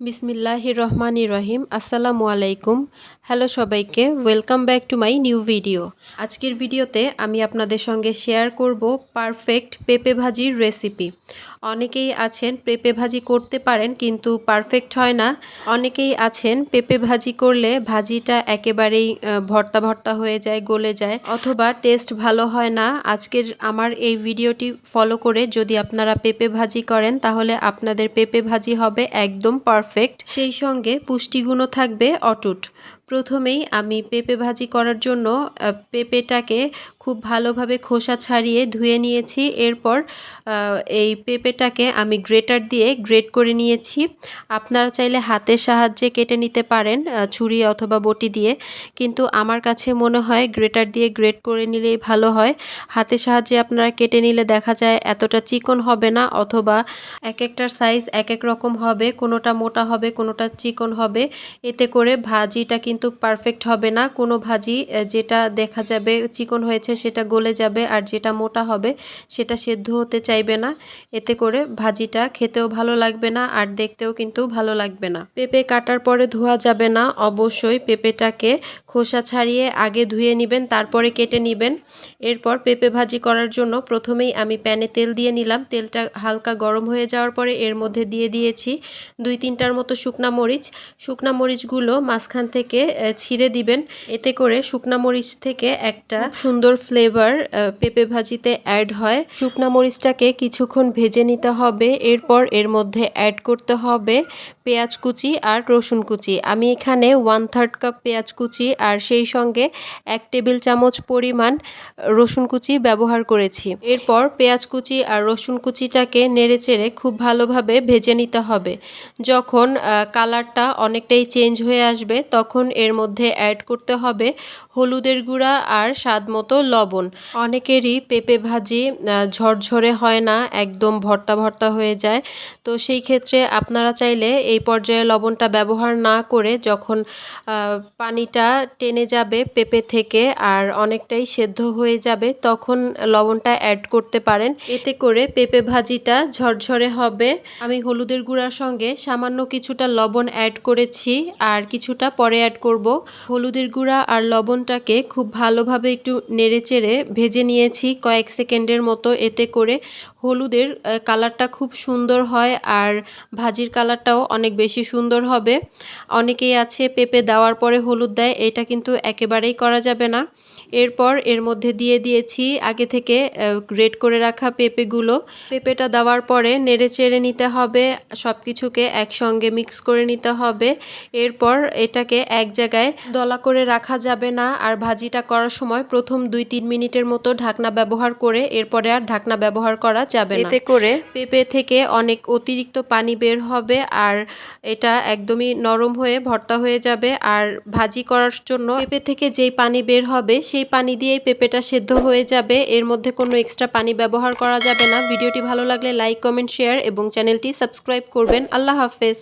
বিসমিল্লাহির রহমানি রহিম। আসসালামু আলাইকুম। হ্যালো সবাইকে, welcome back to my new video. আজকের ভিডিওতে আমি আপনাদের সঙ্গে শেয়ার করব পারফেক্ট পেঁপে ভাজির রেসিপি। অনেকেই আছেন পেঁপে ভাজি করতে পারেন কিন্তু পারফেক্ট হয় না। অনেকেই আছেন পেঁপে ভাজি করলে ভাজিটা একেবারেই ভর্তা ভর্তা হয়ে যায়, গলে যায় অথবা টেস্ট ভালো হয় না। আজকের আমার এই ভিডিওটি ফলো করে যদি আপনারা পেঁপে ভাজি করেন তাহলে আপনাদের পেঁপে ভাজি হবে একদম পারফেক্ট। পারফেক্ট সেই সঙ্গে পুষ্টিগুণও থাকবে অটুট। প্রথমেই আমি পেঁপে ভাজি করার জন্য পেঁপেটাকে খুব ভালোভাবে খোসা ছাড়িয়ে ধুয়ে নিয়েছি। এরপর এই পেঁপেটাকে আমি গ্রেটার দিয়ে গ্রেট করে নিয়েছি। আপনারা চাইলে হাতের সাহায্যে কেটে নিতে পারেন ছুরি অথবা বটি দিয়ে। কিন্তু আমার কাছে মনে হয় গ্রেটার দিয়ে গ্রেট করে নিলেই ভালো হয়। হাতের সাহায্যে আপনারা কেটে নিলে দেখা যায় এতটা চিকন হবে না, অথবা এক একটার সাইজ এক এক রকম হবে, কোনোটা মোটা হবে, কোনোটা চিকন হবে। এতে করে ভাজিটা কিন্তু কিন্তু পারফেক্ট হবে না। কোনো ভাজি যেটা দেখা যাবে চিকন হয়েছে সেটা গলে যাবে আর যেটা মোটা হবে সেটা সেদ্ধ হতে চাইবে না। এতে করে ভাজিটা খেতেও ভালো লাগবে না আর দেখতেও কিন্তু ভালো লাগবে না। পেঁপে কাটার পরে ধোয়া যাবে না। অবশ্যই পেঁপেটাকে খোসা ছাড়িয়ে আগে ধুয়ে নেবেন, তারপরে কেটে নেবেন। এরপর পেঁপে ভাজি করার জন্য প্রথমেই আমি প্যানে তেল দিয়ে নিলাম। তেলটা হালকা গরম হয়ে যাওয়ার পরে এর মধ্যে দিয়ে দিয়েছি দুই তিনটার মতো শুকনা মরিচ। শুকনা মরিচগুলো মাঝখান থেকে ছিঁড়ে দিবেন। এতে করে শুকনা মরিচ থেকে একটা সুন্দর ফ্লেভার পেঁপে ভাজিতে অ্যাড হয়। শুকনা মরিচটাকে কিছুক্ষণ ভেজে নিতে হবে। এরপর এর মধ্যে অ্যাড করতে হবে পেঁয়াজ কুচি আর রসুন কুচি। আমি এখানে ওয়ান থার্ড কাপ পেঁয়াজ কুচি আর সেই সঙ্গে এক টেবিল চামচ পরিমাণ রসুন কুচি ব্যবহার করেছি। এরপর পেঁয়াজ কুচি আর রসুন কুচিটাকে নেড়ে চেড়ে খুব ভালোভাবে ভেজে নিতে হবে। যখন কালারটা অনেকটাই চেঞ্জ হয়ে আসবে তখন এর মধ্যে অ্যাড করতে হবে হলুদের গুঁড়া আর স্বাদ মতো লবণ। অনেকেরই পেঁপে ভাজি ঝরঝরে হয় না, একদম ভর্তা ভর্তা হয়ে যায়। তো সেই ক্ষেত্রে আপনারা চাইলে এই পর্যায়ে লবণটা ব্যবহার না করে যখন পানিটা টেনে যাবে পেঁপে থেকে আর অনেকটাই সেদ্ধ হয়ে যাবে, তখন লবণটা অ্যাড করতে পারেন। এতে করে পেঁপে ভাজিটা ঝরঝরে হবে। আমি হলুদের গুঁড়ার সঙ্গে সামান্য কিছুটা লবণ অ্যাড করেছি আর কিছুটা পরে অ্যাড করব। হলুদের গুঁড়া আর লবণটাকে খুব ভালোভাবে একটু নেড়েচেড়ে ভেজে নিয়েছি কয়েক সেকেন্ডের মতো। এতে করে হলুদের কালারটা খুব সুন্দর হয় আর ভাজির কালারটাও অনেক বেশি সুন্দর হবে। অনেকেই আছে পেঁপে দেওয়ার পরে হলুদ দেয়, এটা কিন্তু একেবারেই করা যাবে না। এরপর এর মধ্যে দিয়ে দিয়েছি আগে থেকে গ্রেট করে রাখা পেঁপেগুলো। পেঁপেটা দেওয়ার পরে নেড়ে চেড়ে নিতে হবে সব কিছুকে একসঙ্গে মিক্স করে নিতে হবে। এরপর এটাকে এক জায়গায় দলা করে রাখা যাবে না। আর ভাজিটা করার সময় প্রথম দুই তিন মিনিটের মতো ঢাকনা ব্যবহার করে এরপরে আর ঢাকনা ব্যবহার করা যাবে না। এতে করে পেঁপে থেকে অনেক অতিরিক্ত পানি বের হবে আর এটা একদমই নরম হয়ে ভর্তা হয়ে যাবে। আর ভাজি করার জন্য পেঁপে থেকে যেই পানি বের হবে সেই পানি দিয়েই পেঁপেটা সেদ্ধ হয়ে যাবে। এর মধ্যে কোনো এক্সট্রা পানি ব্যবহার করা যাবে না। ভিডিওটি ভালো লাগলে লাইক কমেন্ট শেয়ার এবং চ্যানেলটি সাবস্ক্রাইব করবেন। আল্লাহ হাফেজ।